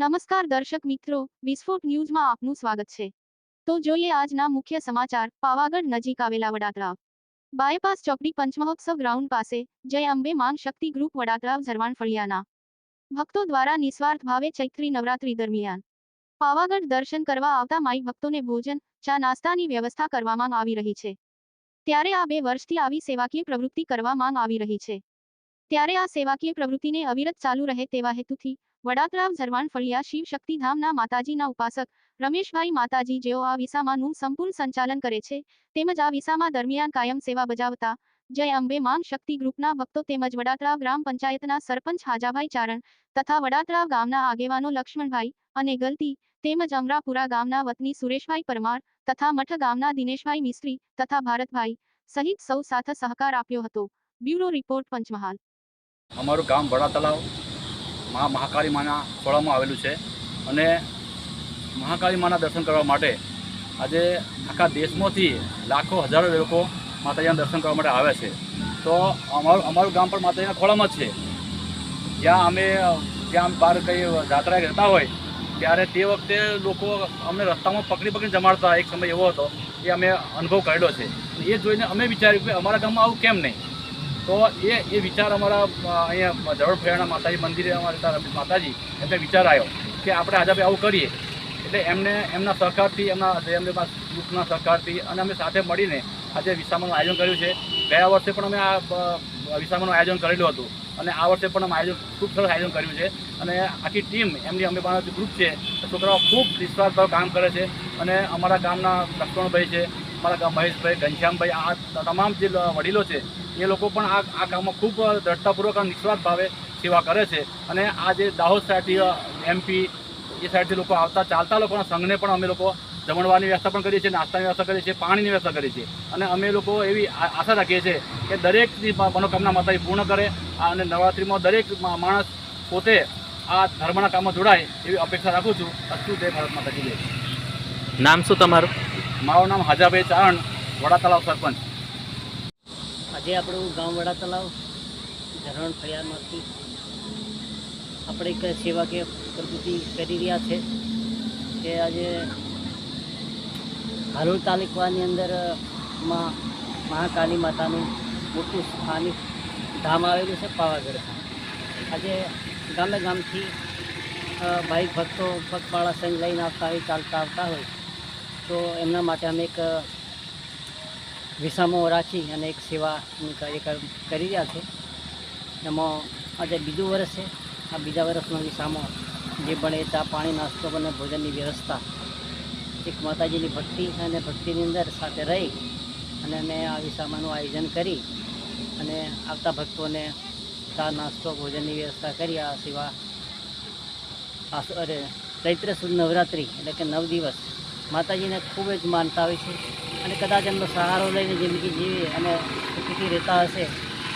નમસ્કાર દર્શક મિત્રો, વિસ્ફોટ ન્યૂઝમાં આપનું સ્વાગત છે. તો જોઈએ આજના મુખ્ય સમાચાર, પાવાગઢ નજીક આવેલા વડાતરાવ. બાયપાસ ચોકડી પંચમહોત્સવ ગ્રાઉન્ડ પાસે, જય અંબે માંગ શક્તિ ગ્રુપ વડાતરાવ ઝરવાણ ફળિયાના. ભક્તો દ્વારા નિસ્વાર્થ ભાવે ચૈત્રી નવરાત્રી દરમિયાન. પાવાગઢ દર્શન કરવા આવતા માઈ ભક્તોને ભોજન, ચા નાસ્તાની વ્યવસ્થા કરવામાં આવી રહી છે. ત્યારે આ બે વર્ષથી આવી સેવાકીય પ્રવૃત્તિ કરવામાં આવી રહી છે. ત્યારે આ સેવાકીય પ્રવૃત્તિને અવિરત ચાલુ રહે તેવા હેતુથી વડાતળાવ ઝરવાણ ફળિયા શિવ શક્તિધામના માતાજીના ઉપાસક રમેશભાઈ માતાજી જેઓ આ વિસામાનું સંપૂર્ણ સંચાલન કરે છે, તેમજ આ વિસામા દરમિયાન કાયમ સેવા બજાવતા જય અંબે માંગ શક્તિ ગ્રુપના ભક્તો તેમજ વડાતળાવ ગ્રામ પંચાયતના સરપંચ હાજાભાઈ ચારણ તથા વડાતરાવ ગામના આગેવાનો લક્ષ્મણભાઈ અને ગલતી તેમજ અમરાપુરા ગામના વતની સુરેશભાઈ પરમાર તથા મઠ ગામના દિનેશભાઈ મિસ્ત્રી તથા ભારતભાઈ સહિત સૌ સાથે સહકાર આપ્યો હતો. Bureau report Panchmahal. અમારું ગામ વડા તલાવ મા મહાકાળી માના ખોળામાં આવેલું છે. અને મહાકાળી માના દર્શન કરવા માટે આજે આખા દેશમાંથી લાખો, હજારો લોકો માતાજીના દર્શન કરવા માટે આવે છે. તો અમારું અમારું ગામ પણ માતાજીના ખોળામાં જ છે. જ્યાં અમે, જ્યાં બહાર કંઈ જાત્રાએ જતા હોય, ત્યારે તે વખતે લોકો અમને રસ્તામાં પકડી પકડીને જમાડતા. એક સમય એવો હતો, એ અમે અનુભવ કરેલો છે. એ જોઈને અમે વિચાર્યું કે અમારા ગામમાં આવું કેમ નહીં? તો એ એ વિચાર અમારા અહીંયા જવળ ફેરણા માતાજી મંદિરે અમારે માતાજી એટલે વિચાર આવ્યો કે આપણે આજે આવું કરીએ. એટલે એમને એમના સહકારથી એમના એમને ગ્રુપના સહકારથી અને અમે સાથે મળીને આજે વિસામાનું આયોજન કર્યું છે. ગયા વર્ષે પણ અમે આ અ, વિસામાનું આયોજન કરેલું હતું. અને આ વર્ષે પણ અમે આયોજન ખૂબ સરસ આયોજન કર્યું છે. અને આખી ટીમ એમની અમે જે ગ્રુપ છે. છોકરાઓ ખૂબ વિશ્વાસભાવ કામ કરે છે. અને અમારા ગામના લક્ષ્મણભાઈ છે. ગામ મહેશભાઈ, ઘનશ્યામભાઈ, આ તમામ જે વડીલો છે, એ લોકો પણ આ આ કામમાં ખૂબ દ્રઢતાપૂર્વક અને નિસ્વાર્થ ભાવે સેવા કરે છે. અને આ જે દાહોદ સાઈડથી એમપી એ સાઈડથી લોકો આવતા, ચાલતા લોકોના સંઘને પણ અમે લોકો જમણવાની વ્યવસ્થા પણ કરીએ છીએ, નાસ્તાની વ્યવસ્થા કરીએ છીએ, પાણીની વ્યવસ્થા કરીએ છીએ. અને અમે લોકો એવી આશા રાખીએ છીએ કે દરેકની મનોકામના માતાજી પૂર્ણ કરે અને નવરાત્રિમાં દરેક માણસ પોતે આ ધર્મના કામમાં જોડાય એવી અપેક્ષા રાખું છું. અસ્તુ જય ભારત માતાજી નામ શું તમારું? મારું નામ હાજાભાઈ ચારણ, વડા તલાવ સરપંચ. આજે આપણું ગામ વડા તલાવ ધરણ ફળિયામાંથી આપણે એક સેવાકીય પ્રવૃત્તિ કરી રહ્યા છે કે આજે હાલોલ તાલુકાની અંદરમાં, મહાકાલી માતાનું મોટું સ્થાનિક ધામ આવેલું છે પાવાગઢ. આજે ગામે ગામથી ભાઈ ભક્તો પગપાળા સંઘ લઈને આવતા હોય, ચાલતા આવતા હોય. તો એમના માટે અમે એક વિસામો રાખી અને એક સેવાનું કાર્યક્રમ કરી રહ્યા છે. એમાં આજે બીજું વર્ષ છે. આ બીજા વર્ષનો વિસામો, જે એ ચા પાણી નાસ્તો અને ભોજનની વ્યવસ્થા, એક માતાજીની ભક્તિ અને ભક્તિની અંદર સાથે રહી અને અમે આ વિસામાનું આયોજન કરી અને આવતા ભક્તોને ચા નાસ્તો ભોજનની વ્યવસ્થા કરી. આ સેવા અરે, ચૈત્ર સુદ નવરાત્રિ એટલે કે નવ દિવસ માતાજીને ખૂબ જ માનતા હોય છે. અને કદાચ એમનો સહારો લઈને જિંદગી જીવી અને સુખીથી રહેતા હશે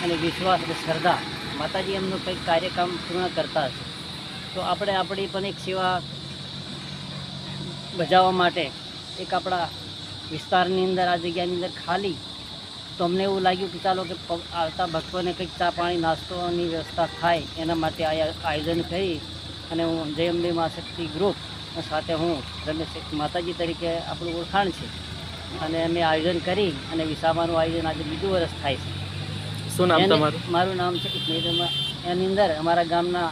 અને વિશ્વાસ અને શ્રદ્ધા માતાજી એમનું કંઈક કાર્યક્રમ પૂર્ણ કરતા હશે. તો આપણે આપણી પણ એક સેવા બજાવવા માટે એક આપણા વિસ્તારની અંદર, આ જગ્યાની અંદર ખાલી તો અમને એવું લાગ્યું કે ચાલો કે આવતા ભક્તોને કંઈક ચા પાણી, નાસ્તોની વ્યવસ્થા થાય એના માટે આયોજન કરી અને હું જય અંબે મા શક્તિ ગ્રુપ સાથે હું રમેશ માતાજી તરીકે આપણું ઓળખાણ છે. અને અમે આયોજન કરી અને વિસામાનું આયોજન આજે બીજું વર્ષ થાય છે. શું નામ તમારું? મારું નામ છે એની અંદર અમારા ગામના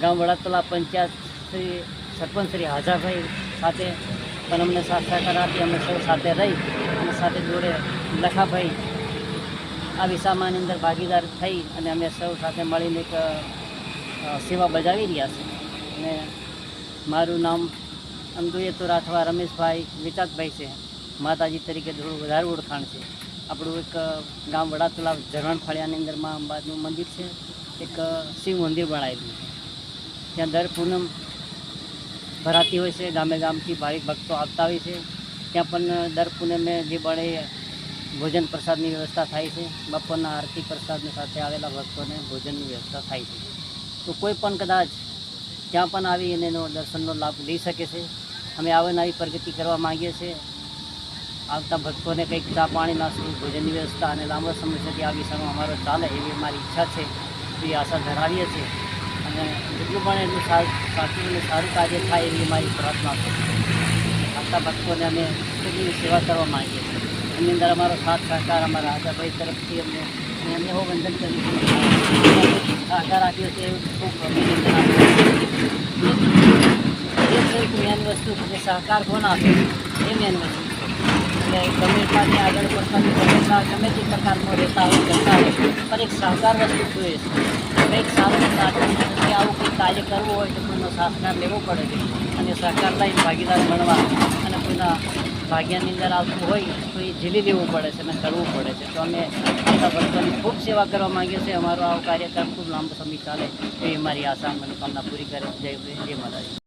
ગામ વડાતલા પંચાયત શ્રી સરપંચ શ્રી હાજાભાઈ સાથે પણ અમને સાથ સહકાર આપી અમે સૌ સાથે રહી અને સાથે જોડે લખાભાઈ આ વિસામાની અંદર ભાગીદાર થઈ અને અમે સૌ સાથે મળીને એક સેવા બજાવી રહ્યા છે અને મારું નામ આમ જોઈએ તો રાઠવા રમેશભાઈ વિચાતભાઈ છે. માતાજી તરીકે થોડું વધારે ઓળખાણ છે. આપણું એક ગામ વડા તલાવ ઝરવાણ ફળિયાની અંદરમાં અંબાનું મંદિર છે. એક શિવ મંદિર બનાવેલું છે. ત્યાં દર પૂનમ ભરાતી હોય છે, ગામે ગામથી ભાવિક ભક્તો આવતા હોય છે. ત્યાં પણ દર પૂનમે જે બળે ભોજન પ્રસાદની વ્યવસ્થા થાય છે. બપોરના આરતી પ્રસાદની સાથે આવેલા ભક્તોને ભોજનની વ્યવસ્થા થાય છે. તો કોઈ પણ કદાચ ત્યાં પણ આવી અને એનો દર્શનનો લાભ લઈ શકે છે. અમે આવી પ્રગતિ કરવા માંગીએ છીએ. આવતા ભક્તોને કંઈક ચા પાણી, નાસ્તું, ભોજનની વ્યવસ્થા અને લાંબો સમય સુધી આ વિષયમાં અમારો ચાલે એવી અમારી ઈચ્છા છે. એવી આશા ધરાવીએ છીએ. અને જેટલું પણ એટલું સારું, સાચું સારું કાર્ય થાય એવી મારી પ્રાર્થના છે. આવતા ભક્તોને અમે કેટલી સેવા કરવા માંગીએ છીએ. એની અંદર અમારો સાથ, સહકાર અમારા રાજાભાઈ તરફથી અમને અને એમને હું વંદન કરું છું. સહકાર આપ્યો છે એવું ખૂબ એક મેન વસ્તુ કે સહકાર કોણ આપે? એ મેન વસ્તુ. એટલે ગમે એટલાની આગળ પડતા ગમે તે પ્રકારમાં રહેતા હોય કરતા હોય, પણ એક સહકાર વસ્તુ જોઈએ છે. કંઈક સારું સાચું કે આવું કંઈક કાર્ય કરવું હોય તો કોઈનો સહકાર લેવો પડે છે. અને એક ભાગીદાર બનવા અને કોઈના ભાગ્યની અંદર આવતું હોય તો એ ઝીલી લેવું પડે છે અને કરવું પડે છે. તો અમે આપણા ભક્તોની ખૂબ સેવા કરવા માંગીએ છીએ. અમારો આ કાર્યક્રમ ખૂબ લાંબો સમય ચાલે. એવી મારી આશા મનોકામના પૂરી કરે. જય જય માતાજી.